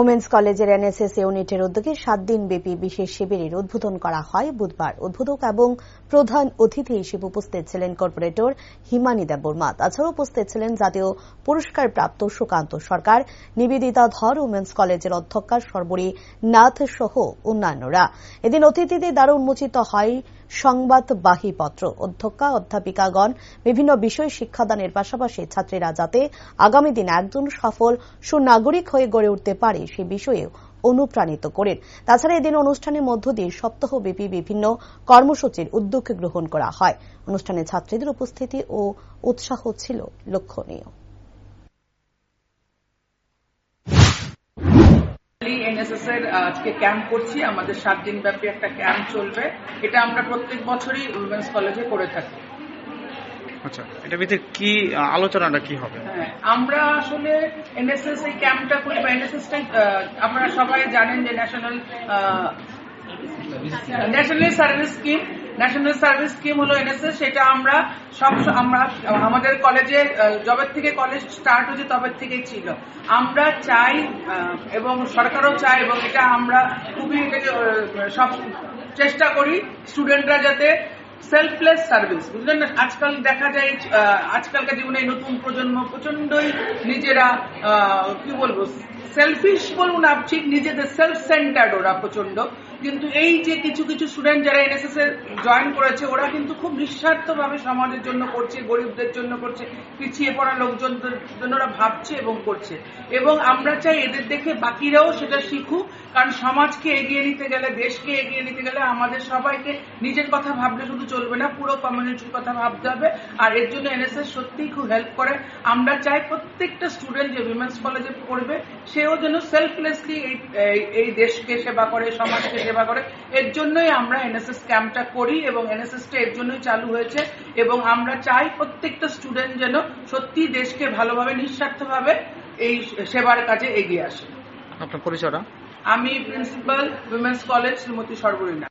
Women's কলেজের NSS ইউনিটের উদ্যোগে সাত দিন ব্যাপী বিশেষ শিবিরের উদ্বোধন করা হয়। বুধবার উদ্বোধক এবং প্রধান অতিথি হিসেবে উপস্থিত ছিলেন কর্পোরেটর হিমানি দেববর্মা তাছাড়া উপস্থিত ছিলেন জাতীয় পুরস্কার প্রাপ্ত সুকান্ত সরকার, নিবেদিতা ধর ওমেন্স কলেজের অধ্যক্ষা সর্বরী নাথ সহ অন্যান্যরা। এদিন অতিথিদের দ্বারা উন্মোচিত হয় সংবাদবাহী পত্র অধ্যক্ষা, অধ্যাপিকাগণ, বিভিন্ন বিষয় শিক্ষাদানের পাশাপাশি ছাত্রীরা যাতে আগামী দিনে একজন সফল, সুনাগরিক হয়ে গড়ে উঠতে পারে সে বিষয়ে অনুপ্রাণিত করেন। তাছাড়া এদিন অনুষ্ঠানের মধ্য দিয়ে সপ্তাহব্যাপী বিভিন্ন কর্মসূচির উদ্যোগ গ্রহণ করা হয়। অনুষ্ঠানে ছাত্রীদের উপস্থিতি ও উৎসাহ ছিল লক্ষণীয়। এনএসএস এর আজকে ক্যাম্প করছি। আমাদের সাত দিন ব্যাপী একটা ক্যাম্প চলবে। এটা আমরা প্রত্যেক বছরই উইমেন্স কলেজে করে থাকি। আচ্ছা এটা ভিতরে কি আলোচনাটা কি হবে? হ্যাঁ, আমরা আসলে এনএসএস এই ক্যাম্পটা করি বা এনএসএস আপনারা সবাই জানেন যে national national service scheme national service scheme হলো এনএসএস সেটা আমরা সব আমরা, আমাদের কলেজে জবের থেকে কলেজ স্টার্ট হয়েছে তবে থেকেই ছিল। আমরা চাই এবং সরকারও চাই এবং এটা আমরা খুবই সব চেষ্টা করি স্টুডেন্টরা যাতে সেলফলেস সার্ভিস বুঝলেন আজকাল দেখা যায় আজকালকার জীবনে নতুন প্রজন্ম প্রচন্ডই নিজেরা কি বলব সেলফিশ বলব না, ঠিক নিজেদের সেলফ সেন্টার্ড ওরা প্রচণ্ড কিন্তু এই যে কিছু কিছু স্টুডেন্ট যারা এনএসএস এ জয়েন করেছে, ওরা কিন্তু খুব নিঃস্বার্থভাবে সমাজের জন্য করছে, গরিবদের জন্য করছে, পিছিয়ে পড়া লোকজনদের জন্য ওরা ভাবছে এবং করছে। এবং আমরা চাই এদের দেখে বাকিরাও সেটা শিখুক কারণ সমাজকে এগিয়ে নিতে গেলে, দেশকে এগিয়ে নিতে গেলে আমাদের সবাইকে নিজের কথা ভাবলে শুধু চলবে না, পুরো কমিউনিটির কথা ভাবতে হবে। আর এর জন্য এনএসএস সত্যিই খুব হেল্প করে। আমরা চাই প্রত্যেকটা স্টুডেন্ট যে উইমেন্স কলেজে পড়বে, সেও যেন সেলফলেসলি এই দেশকে সেবা করে, সমাজকে সেবা করে। এর জন্যই আমরা এনএসএস ক্যাম্পটা করি এবং এনএসএসটা এর জন্যই চালু হয়েছে। এবং আমরা চাই প্রত্যেকটা স্টুডেন্ট যেন সত্যি দেশকে ভালোভাবে, নিঃস্বার্থভাবে এই সেবার কাজে এগিয়ে আসে। আপনার পরিচয়টা? আমি principal women's college Shrimati Sarbarina